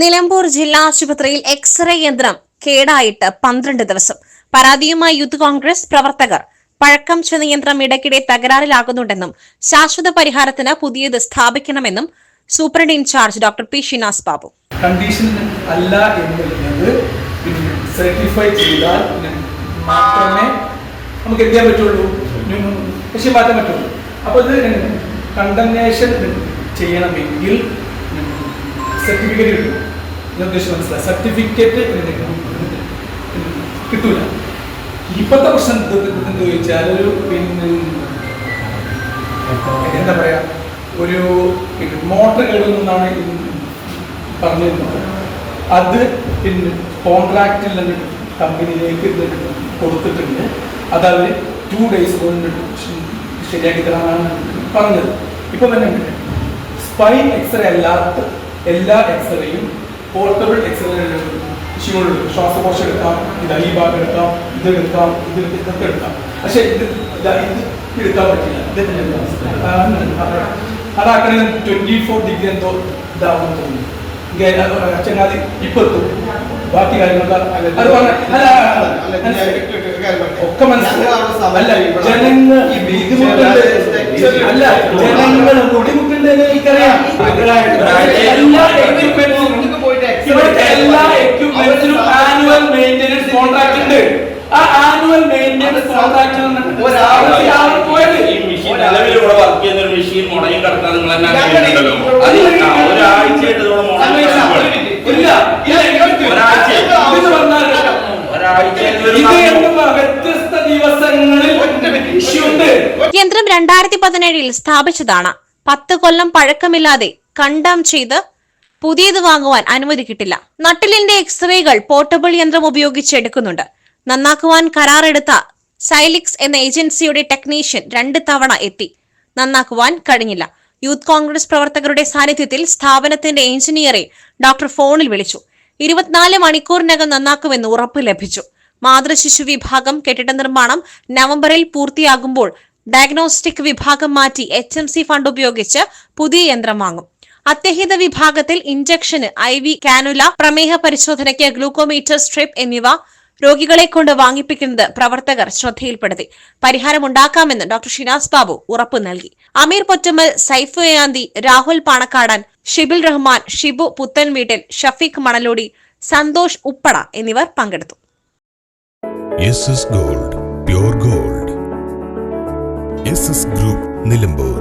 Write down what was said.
നിലമ്പൂർ ജില്ലാ ആശുപത്രിയിൽ എക്സ്റേ യന്ത്രം കേടായിട്ട് പന്ത്രണ്ട് ദിവസം. പരാതിയുമായി യൂത്ത് കോൺഗ്രസ് പ്രവർത്തകർ പഴക്കം ചെന്ന യന്ത്രം ഇടയ്ക്കിടെ തകരാറിലാകുന്നുണ്ടെന്നും ശാശ്വത പരിഹാരത്തിന് പുതിയത് സ്ഥാപിക്കണമെന്നും superintendent in charge doctor P Shinas Babu. Condition അല്ല എന്നുള്ളത് മാത്രമേ നമുക്ക് ചെയ്യാൻ പറ്റുള്ളൂ? അപ്പോൾ ഇത് കണ്ടംനേഷൻ ചെയ്യണമെങ്കിൽ സർട്ടിഫിക്കറ്റ് കിട്ടും. ഉദ്ദേശം മനസ്സിലായി. സർട്ടിഫിക്കറ്റ് കിട്ടൂല. ഇപ്പോഴത്തെ പ്രശ്നം എന്ത് ചോദിച്ചാൽ ഒരു പിന്നെ എന്താ പറയാ? ഒരു മോട്ടർ കേടുന്നാണ് പറഞ്ഞിരുന്നത് അത് പിന്നെ കോൺട്രാക്റ്റിൽ നിന്ന് കമ്പനിയിലേക്ക് കൊടുത്തിട്ടുണ്ട്. അത് അവർ ടു ഡേയ്സ് കൊണ്ട് ശരിയാക്കി തരാനാണ് പറഞ്ഞത്. ഇപ്പൊ തന്നെ സ്പൈൻ എക്സ്റേ അല്ലാത്ത എല്ലാ എക്സ്റേയും പോർട്ടബിൾ എക്സലറേറ്റർ വിഷയങ്ങളുണ്ട് ശ്വാസകോശം എടുക്കാം ഇത് ഈ ഭാഗം എടുക്കാം ഇത് എടുക്കാം ഇത് ഇതൊക്കെ എടുക്കാം. പക്ഷെ ഇത് ഇതാ എടുക്കാൻ പറ്റില്ല. ഇത് അതാക്കണേ ട്വന്റി ഫോർ ഡിഗ്രി എന്തോ ഇതാവും തോന്നുന്നു. ചങ്ങാതി ഇപ്പൊ എത്തും. ബാക്കി കാര്യങ്ങളൊക്കെ ഒക്കെ മനസ്സിലാവും അല്ല ജനങ്ങൾ ഈ ബുദ്ധിമുട്ടുണ്ട്. അല്ല ജനങ്ങൾ ബുദ്ധിമുട്ടുണ്ട് എനിക്കറിയാം. എല്ലാ ആനുവൽ മെയിന്റെനൻസ് കോൺട്രാക്ട് ഉണ്ട്. ആ ആനുവൽ മെയിന്റനൻസ് കോൺട്രാക്ട് പോയത് ഈ മെഷീൻ നിലവിൽ ഇവിടെ വർക്ക് ചെയ്യുന്ന ഒരു മെഷീൻ മുടങ്ങി കിടക്കാൻ നിങ്ങൾ തന്നെ അറിയുന്നുണ്ടല്ലോ. ഒരാഴ്ചയായിട്ട് വ്യത്യസ്ത ദിവസങ്ങളിൽ ഉണ്ട്. യന്ത്രം രണ്ടായിരത്തി പതിനേഴിൽ സ്ഥാപിച്ചതാണ്. പത്ത് കൊല്ലം പഴക്കമില്ലാതെ കണ്ടം ചെയ്ത് പുതിയത് വാങ്ങുവാൻ അനുമതി കിട്ടില്ല. നട്ടിലിന്റെ എക്സ്റേകൾ പോർട്ടബിൾ യന്ത്രം ഉപയോഗിച്ച് എടുക്കുന്നുണ്ട്. നന്നാക്കുവാൻ കരാറെടുത്ത സൈലിക്സ് എന്ന ഏജൻസിയുടെ ടെക്നീഷ്യൻ രണ്ട് തവണ എത്തി. നന്നാക്കുവാൻ കഴിഞ്ഞില്ല. യൂത്ത് കോൺഗ്രസ് പ്രവർത്തകരുടെ സാന്നിധ്യത്തിൽ സ്ഥാപനത്തിന്റെ എഞ്ചിനീയറെ ഡോക്ടർ ഫോണിൽ വിളിച്ചു. ഇരുപത്തിനാല് മണിക്കൂറിനകം നന്നാക്കുമെന്ന് ഉറപ്പ് ലഭിച്ചു. മാതൃശിശു വിഭാഗം കെട്ടിട നിർമ്മാണം നവംബറിൽ പൂർത്തിയാകുമ്പോൾ ഡയഗ്നോസ്റ്റിക് വിഭാഗം മാറ്റി എച്ച് ഫണ്ട് ഉപയോഗിച്ച് പുതിയ യന്ത്രം വാങ്ങും. അത്യഹിത വിഭാഗത്തിൽ ഇഞ്ചക്ഷന് ഐ വി കാനുല പ്രമേഹ പരിശോധനയ്ക്ക് ഗ്ലൂക്കോമീറ്റർ സ്ട്രിപ്പ് എന്നിവ രോഗികളെ കൊണ്ട് വാങ്ങിപ്പിക്കുന്നത് പ്രവർത്തകർ ശ്രദ്ധയിൽപ്പെടുത്തി. പരിഹാരമുണ്ടാക്കാമെന്ന് ഡോക്ടർ ഷിനാസ് ബാബു ഉറപ്പ് നൽകി. അമീർ പൊറ്റമ്മൽ സൈഫു രാഹുൽ പാണക്കാടൻ ഷിബിൽ റഹ്മാൻ ഷിബു പുത്തൻ വീട്ടിൽ ഷഫീഖ് മണലോടി സന്തോഷ് ഉപ്പട എന്നിവർ പങ്കെടുത്തു. Gold gold. ഗ്രൂപ്പ് നിലമ്പൂർ.